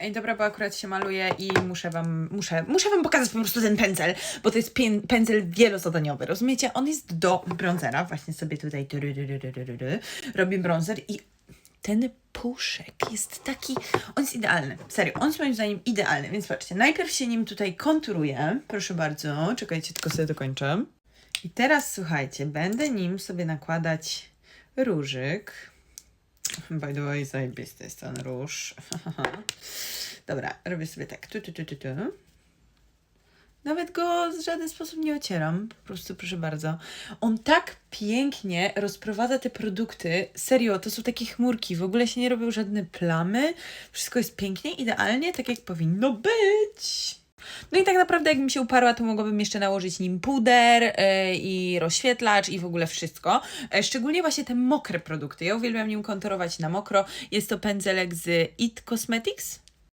Ej, dobra, bo akurat się maluję i muszę wam, muszę, muszę wam pokazać po prostu ten pędzel, bo to jest pię- pędzel wielozadaniowy, rozumiecie? On jest do bronzera, właśnie sobie tutaj robię bronzer i ten puszek jest taki, on jest idealny, serio, on jest moim zdaniem idealny, więc patrzcie, najpierw się nim tutaj konturuję, proszę bardzo, czekajcie, tylko sobie dokończę. I teraz słuchajcie, będę nim sobie nakładać różyk. By the way, zajebisty jest ten róż. Dobra, robię sobie tak. Tu, tu, tu, tu, tu. Nawet go w żaden sposób nie ocieram. Po prostu, proszę bardzo. On tak pięknie rozprowadza te produkty. Serio, to są takie chmurki. W ogóle się nie robią żadne plamy. Wszystko jest pięknie, idealnie, tak jak powinno być. No i tak naprawdę, jakbym się uparła, to mogłabym jeszcze nałożyć nim puder yy, i rozświetlacz i w ogóle wszystko. E, szczególnie właśnie te mokre produkty. Ja uwielbiam nim konturować na mokro. Jest to pędzelek z It Cosmetics.